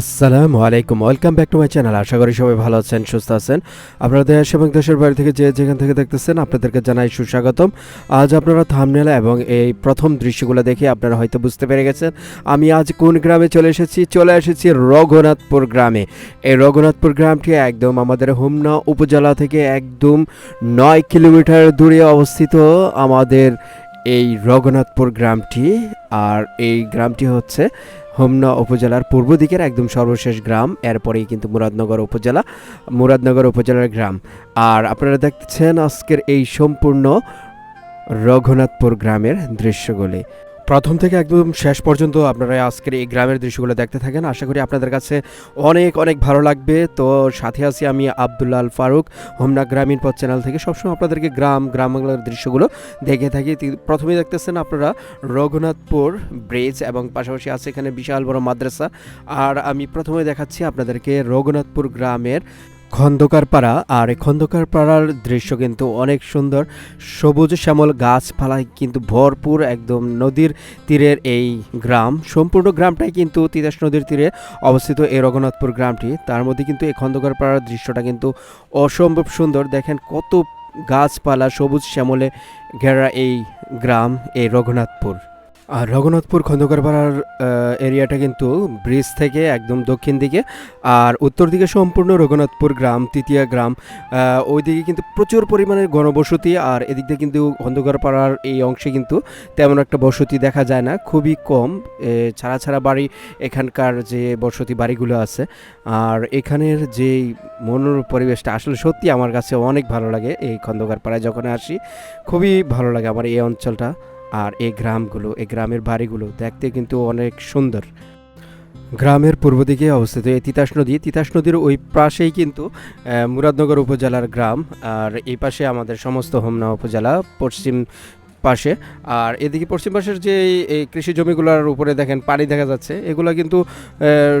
আসসালামু আলাইকুম। Welcome back to my channel আশা করি সবাই ভালো আছেন, সুস্থ আছেন। আপনারা দেশ এবং দেশের বাড়ি থেকে যে যেখান থেকে দেখতেছেন, আপনাদেরকে জানাই সুস্বাগতম। আজ আপনারা থামনেল এবং এই প্রথম দৃশ্যগুলো দেখে আপনারা হয়তো বুঝতে পেরে গেছেন, আমি আজ কোন গ্রামে চলে এসেছি? চলে এসেছি রঘুনাথপুর গ্রামে। এই রঘুনাথপুর গ্রামটি একদম আমাদের হোমনা উপজেলা থেকে একদম নয় কিলোমিটার দূরে অবস্থিত আমাদের এই রঘুনাথপুর গ্রামটি। আর এই গ্রামটি হচ্ছে হোমনা উপজেলার পূর্ব দিকের একদম সর্বশেষ গ্রাম, এরপরেই কিন্তু মুরাদনগর উপজেলা, মুরাদনগর উপজেলার গ্রাম। আর আপনারা দেখছেন আজকের এই সম্পূর্ণ রঘুনাথপুর গ্রামের দৃশ্যগুলি। প্রথম থেকে একদম শেষ পর্যন্ত আপনারা আজকের এই গ্রামের দৃশ্যগুলো দেখতে থাকেন। আশা করি আপনাদের কাছে অনেক অনেক ভালো লাগবে। তো সাথে আছি আমি আবদুল্লাহ আল ফারুক, হোমনা গ্রামীণ পথ চ্যানেল থেকে সবসময় আপনাদেরকে গ্রাম গ্রাম বাংলার দৃশ্যগুলো দেখে থাকি। প্রথমেই দেখতেছেন আপনারা রঘুনাথপুর ব্রিজ এবং পাশাপাশি আছে এখানে বিশাল বড় মাদ্রাসা। আর আমি প্রথমে দেখাচ্ছি আপনাদেরকে রঘুনাথপুর গ্রামের খন্দকার পাড়া আর খন্দকার পাড়ার দৃশ্য কিন্তু অনেক সুন্দর। সবুজ শ্যামল গাছপালায় কিন্তু ভরপুর একদম নদীর তীরের এই গ্রাম। সম্পূর্ণ গ্রামটাই কিন্তু তিতাস নদীর তীরে অবস্থিত এই রঘুনাথপুর গ্রামটি। তার মধ্যে কিন্তু এই খন্দকার পাড়ার দৃশ্যটা কিন্তু অসম্ভব সুন্দর। দেখেন কত গাছপালা সবুজ শ্যামলে ঘেরা এই গ্রাম, এই রঘুনাথপুর। আর রঘুনাথপুর খন্দকার পাড়ার এরিয়াটা কিন্তু ব্রিজ থেকে একদম দক্ষিণ দিকে। আর উত্তর দিকে সম্পূর্ণ রঘুনাথপুর গ্রাম তৃতীয়া গ্রাম। আহ, ওইদিকে কিন্তু প্রচুর পরিমাণে গণবসতি আর এদিক দিয়ে কিন্তু খন্দকার পাড়ার এই অংশে কিন্তু তেমন একটা বসতি দেখা যায় না খুবই কম। ছাড়া ছাড়া বাড়ি এখানকার যে বসতি বাড়িগুলো আছে। আর এখানের যে মনোর পরিবেশটা আসলে সত্যি আমার কাছে অনেক ভালো লাগে এই খন্দকার পাড়ায় যখন আসি খুবই ভালো লাগে আমার এই অঞ্চলটা। আর এই গ্রামগুলো, এই গ্রামের বাড়িগুলো দেখতে কিন্তু অনেক সুন্দর। গ্রামের পূর্ব দিকে অবস্থিত এই তিতাস নদী, তিতাস নদীর ওই পাশেই কিন্তু মুরাদনগর উপজেলার গ্রাম। আর এই পাশে আমাদের সমস্ত হোমনা উপজেলা, পশ্চিম পাশে। আর এদিকে পশ্চিম পাশের যে এই- কৃষি জমিগুলোর উপরে দেখেন পানি দেখা যাচ্ছে, এগুলো কিন্তু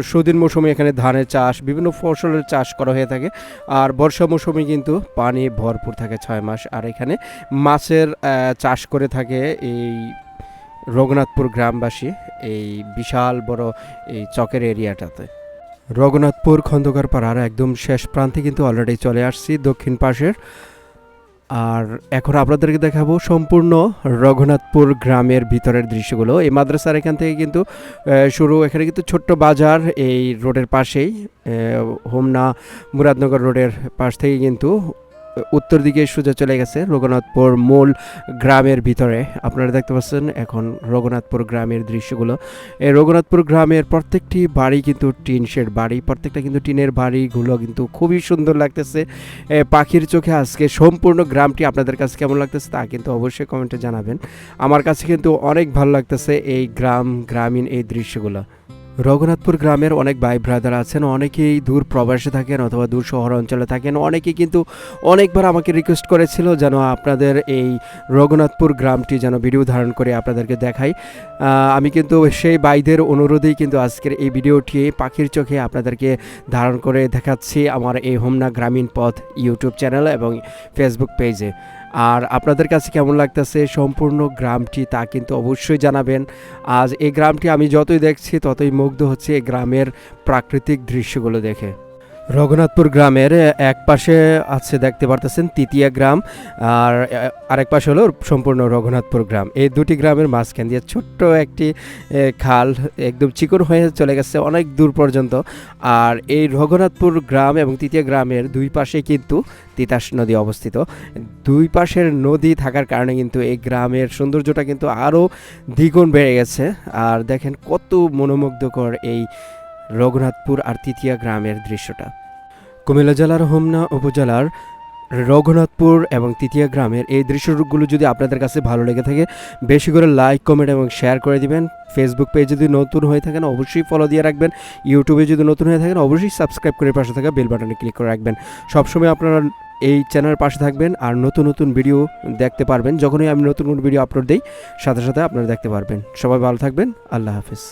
সুদিন মৌসুমে এখানে ধানের চাষ, বিভিন্ন ফসলের চাষ করা হয়ে থাকে। আর বর্ষা মৌসুমে কিন্তু পানি ভরপুর থাকে ছয় মাস। আর এখানে মাছের চাষ করে থাকে এই রঘুনাথপুর গ্রামবাসী, এই বিশাল বড় এই চকের এরিয়াটাতে। রঘুনাথপুর খন্দকার পাড়ার একদম শেষ প্রান্তে কিন্তু অলরেডি চলে আসছি দক্ষিণ পাশের। আর এখন আপনাদেরকে দেখাবো সম্পূর্ণ রঘুনাথপুর গ্রামের ভিতরের দৃশ্যগুলো। এই মাদ্রাসার এখান থেকে কিন্তু শুরু। এখানে কিন্তু ছোট্ট বাজার, এই রোডের পাশেই হোমনা মুরাদনগর রোডের পাশ থেকে কিন্তু উত্তর দিকে সোজা চলে গেছে রঘুনাথপুর মূল গ্রামের ভিতরে। আপনারা দেখতে পাচ্ছেন এখন রঘুনাথপুর গ্রামের দৃশ্যগুলো। এই রঘুনাথপুর গ্রামের প্রত্যেকটি বাড়ি কিন্তু টিন শেড বাড়ি। প্রত্যেকটা কিন্তু টিনের বাড়িগুলো কিন্তু খুবই সুন্দর লাগতেছে। পাখির চোখে আজকে সম্পূর্ণ গ্রামটি আপনাদের কাছে কেমন লাগতেছে তা কিন্তু অবশ্যই কমেন্টে জানাবেন। আমার কাছে কিন্তু অনেক ভালো লাগতেছে এই গ্রাম, গ্রামীণ এই দৃশ্যগুলো। রঘুনাথপুর গ্রামের অনেক ভাই ব্রাদার আছেন, অনেকেই দূর প্রবাসে থাকেন অথবা দূর শহর অঞ্চলে থাকেন, অনেকেই কিন্তু অনেকবার আমাকে রিকোয়েস্ট করেছিল যেন আপনাদের এই রঘুনাথপুর গ্রামটি যেন ভিডিও ধারণ করে আপনাদেরকে দেখাই। আমি কিন্তু সেই বাইদের অনুরোধেই কিন্তু আজকের এই ভিডিওটি পাখির চোখে আপনাদেরকে ধারণ করে দেখাচ্ছি আমার এই হোমনা গ্রামীণ পথ ইউটিউব চ্যানেল এবং ফেসবুক পেজে আর আপনাদের কাছে কেমন লাগতেছে সম্পূর্ণ গ্রামটি তা কিন্তু অবশ্যই জানাবেন। আজ এই গ্রামটি আমি যতই দেখছি ততই মুগ্ধ হচ্ছে এই গ্রামের প্রাকৃতিক দৃশ্যগুলো দেখে। রঘুনাথপুর গ্রামের এক পাশে আছে দেখতে পারতেছেন তৃতীয় গ্রাম, আর আরেক পাশে হলো সম্পূর্ণ রঘুনাথপুর গ্রাম। এই দুটি গ্রামের মাঝখান দিয়ে ছোট্ট একটি খাল একদম চিকন হয়ে চলে গেছে অনেক দূর পর্যন্ত। আর এই রঘুনাথপুর গ্রাম এবং তৃতীয় গ্রামের দুই পাশে কিন্তু তিতাস নদী অবস্থিত। দুই পাশের নদী থাকার কারণে কিন্তু এই গ্রামের সৌন্দর্যটা কিন্তু আরও দ্বিগুণ বেড়ে গেছে। আর দেখেন কত মনোমুগ্ধকর এই রঘুনাথপুর আর তৃতীয় গ্রামের দৃশ্যটা। কুমিল্লা জেলার হোমনা উপজেলার রঘুনাথপুর এবং তৃতীয় গ্রামের এই দৃশ্যগুলো যদি আপনাদের কাছে ভালো লেগে থাকে, বেশি করে লাইক কমেন্ট এবং শেয়ার করে দিবেন। ফেসবুক পেজ যদি নতুন হয়ে থাকেন, অবশ্যই ফলো দিয়ে রাখবেন। ইউটিউবে যদি নতুন হয়ে থাকেন, অবশ্যই সাবস্ক্রাইব করে পাশে থাকা বেল বাটনে ক্লিক করে রাখবেন। সবসময় আপনারা এই চ্যানেলের পাশে থাকবেন আর নতুন নতুন ভিডিও দেখতে পারবেন। যখনই আমি নতুন নতুন ভিডিও আপলোড দিই, সাথে সাথে আপনারা দেখতে পারবেন। সবাই ভালো থাকবেন। আল্লাহ হাফিজ।